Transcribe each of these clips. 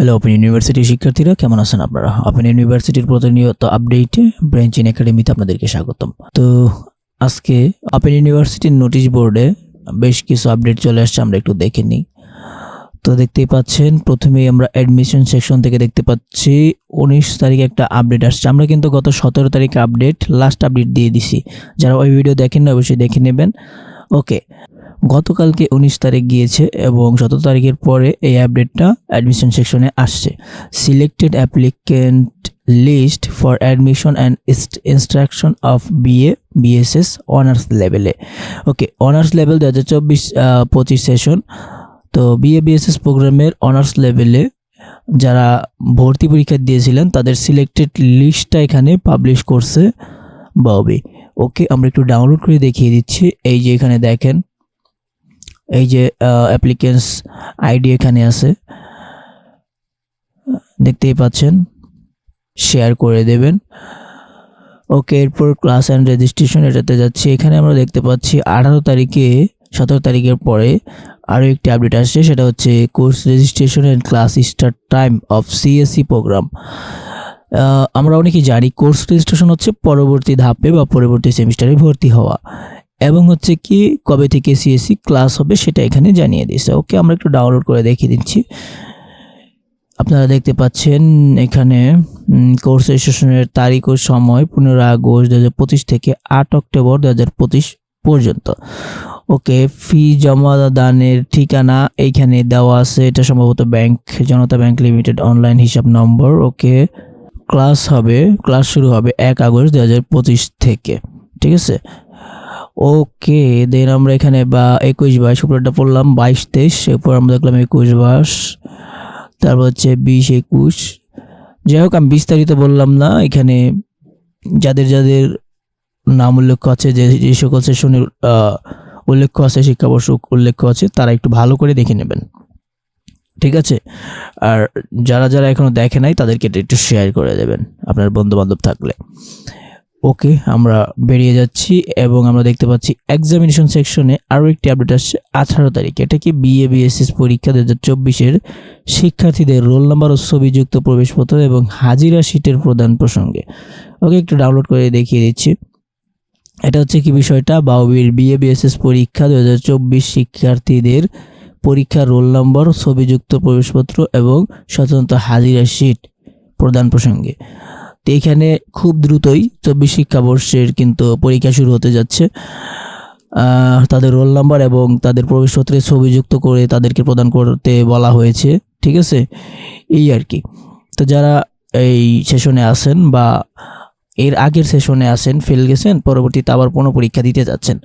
Hello open ইউনিভার্সিটির শিক্ষার্থীরা, কেমন আছেন আপনারা? ওপেন ইউনিভার্সিটির প্রতিনিয়ত আপডেটে ব্রেঞ্চিন একাডেমিতে আপনাদেরকে স্বাগতম। তো আজকে ওপেন ইউনিভার্সিটির নোটিশ বোর্ডে বেশ কিছু আপডেট চলে আসছে, আমরা একটু দেখে নিই। তো দেখতেই পাচ্ছেন, প্রথমেই আমরা অ্যাডমিশন সেকশন থেকে দেখতে পাচ্ছি, উনিশ তারিখে একটা আপডেট আসছে। আমরা কিন্তু গত সতেরো তারিখে আপডেট লাস্ট আপডেট দিয়ে দিছি। যারা ওই ভিডিও দেখেন না অবশ্যই দেখে নেবেন। ওকে গতকালকে উনিশ তারিখ গিয়েছে এবং সতেরো তারিখের পরে এই আপডেটটা অ্যাডমিশন সেকশনে আসছে। Selected applicant list for admission and instruction of BA BSS honours লেভেলে ওকে অনার্স লেভেল দু হাজার চব্বিশ পঁচিশ সেশন তো বিএ বিএসএস প্রোগ্রামের অনার্স লেভেলে যারা ভর্তি পরীক্ষা দিয়েছিলেন, তাদের সিলেক্টেড লিস্টটা এখানে পাবলিশ করছে ববি ওকে আমরা একটু ডাউনলোড করে দেখিয়ে দিচ্ছি। এই যে এখানে দেখেন এই যে অ্যাপ্লিকেন্স আইডি এখানে আছে। দেখতেই পাচ্ছেন শেয়ার করে দেবেন। ওকে এরপর ক্লাস অ্যান্ড রেজিস্ট্রেশন এটাতে যাচ্ছি। এখানে আমরা দেখতে পাচ্ছি, আঠারো তারিখে, সতেরো তারিখের পরে আরও একটি আপডেট আসছে, সেটা হচ্ছে course registration and class start time of CSC program আমরা অনেকেই জানি কোর্স রেজিস্ট্রেশন হচ্ছে পরবর্তী ধাপে বা পরবর্তী সেমিস্টারে ভর্তি হওয়া। এবং হচ্ছে কি কবে থেকে সিএসসি ক্লাস হবে সেটা এখানে জানিয়ে দিয়েছে। ওকে আমরা একটু ডাউনলোড করে দেখিয়ে দিচ্ছি। আপনারা দেখতে পাচ্ছেন এখানে কোর্স রেজিস্ট্রেশনের তারিখ ও সময় পনেরো আগস্ট দু পঁচিশ থেকে আট অক্টোবর দু হাজার পঁচিশ পর্যন্ত। ওকে ফি জমা দানের ঠিকানা এইখানে দেওয়া আছে। এটা সম্ভবত bank Janata bank limited online হিসাব নম্বর। ওকে ক্লাস হবে ক্লাস শুরু হবে এক আগস্ট দু হাজার পঁচিশ থেকে। ঠিক আছে? ওকে দেন আমরা এখানে বা একুশ বাইশ উপরেটা পড়লাম বাইশ, তেইশ, এরপর আমরা দেখলাম একুশ বাইশ তারপর হচ্ছে বিশ, একুশ। যাই হোক, আমি বিস্তারিত বললাম না, এখানে যাদের যাদের নাম উল্লেখ আছে, যে যে সকল সেশনের উল্লেখ আছে শিক্ষাবর্ষ উল্লেখ আছে, তারা একটু ভালো করে দেখে নেবেন। ঠিক আছে? আর যারা যারা এখনও দেখে নাই, তাদেরকে একটু শেয়ার করে দেবেন, আপনার বন্ধু বান্ধব থাকলে। ওকে, আমরা বেরিয়ে যাচ্ছি এবং আমরা দেখতে পাচ্ছি এক্সামিনেশন সেকশনে আরও একটি আপডেট আসছে আঠারো তারিখে। এটা কি বিএ বিএসএস পরীক্ষা দু হাজার চব্বিশের শিক্ষার্থীদের রোল নাম্বার ও ছবিযুক্ত প্রবেশপত্র এবং হাজিরা শিটের প্রদান প্রসঙ্গে। ওকে, একটু ডাউনলোড করে দেখিয়ে দিচ্ছি। এটা হচ্ছে কি বিষয়টা? বাউবির বিএ বিএসএস পরীক্ষা দু হাজার চব্বিশ শিক্ষার্থীদের পরীক্ষার রোল নম্বর ছবিযুক্ত প্রবেশপত্র এবং স্বতন্ত্র হাজিরা শিট প্রদান প্রসঙ্গে। তো এখানে খুব দ্রুতই চব্বিশ শিক্ষাবর্ষের কিন্তু পরীক্ষা শুরু হতে যাচ্ছে। তাদের রোল নাম্বার এবং তাদের প্রবেশপত্রে ছবি যুক্ত করে তাদেরকে প্রদান করতে বলা হয়েছে, ঠিক আছে? এই আর কি। তো যারা এই সেশনে আসেন বা এর আগের সেশনে আসেন ফেল গেছেন, পরবর্তীতে আবার পুনঃ পরীক্ষা দিতে যাচ্ছেন,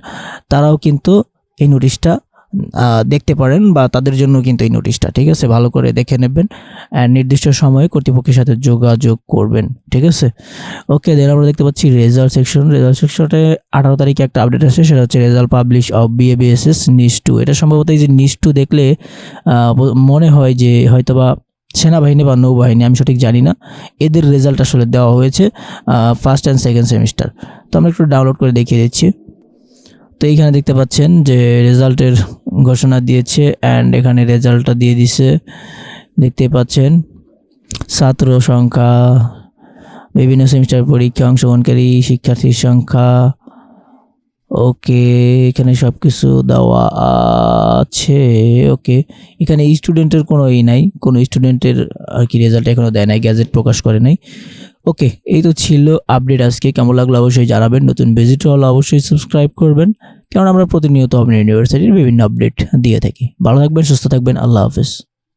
তারাও কিন্তু এই নোটিশটা দেখতে পারেন বা তাদের জন্য কিন্তু এই নোটিশটা, ঠিক আছে? ভালো করে দেখে নেবেন নির্দিষ্ট সময়ে কর্তৃপক্ষের সাথে যোগাযোগ করবেন, ঠিক আছে? ওকে দেন আমরা দেখতে পাচ্ছি রেজাল্ট সেকশন রেজাল্ট সেকশনে আঠারো তারিখে একটা আপডেট আসে, সেটা হচ্ছে result publish of BA BSS নিস টু এটা সম্ভবত এই যে নিস টু দেখলে মনে হয় যে হয়তোবা সেনাবাহিনী বা নৌবাহিনী, আমি সঠিক জানি না, এদের রেজাল্ট আসলে দেওয়া হয়েছে ফার্স্ট অ্যান্ড সেকেন্ড সেমিস্টার তো আমরা একটু ডাউনলোড করে দেখিয়ে দিচ্ছি। তো এইখানে দেখতে পাচ্ছেন যে রেজাল্টের ঘোষণা দিয়েছে অ্যান্ড এখানে রেজাল্টটা দিয়ে দিছে। দেখতে পাচ্ছেন, ছাত্র সংখ্যা, বিভিন্ন সেমিস্টার পরীক্ষা, অংশগ্রহণকারী, শিক্ষার্থীর সংখ্যা, ওকে, এখানে সব কিছু দেওয়া আছে, ওকে। এখানে স্টুডেন্টের কোনো ই নাই, কোনো স্টুডেন্টের আর কি রেজাল্ট এখনও দেয় নাই গ্যাজেট প্রকাশ করে নাই। ওকে, এই তো ছিল আপডেট আজকে, কেমন লাগল অবশ্যই জানাবেন, নতুন ভিজিটর হলে অবশ্যই সাবস্ক্রাইব করবেন। কারণ আমরা প্রতিনিয়ত আপনার ইউনিভার্সিটির বিভিন্ন আপডেট দিয়ে থাকি। ভালো থাকবেন, সুস্থ থাকবেন, আল্লাহ হাফিজ।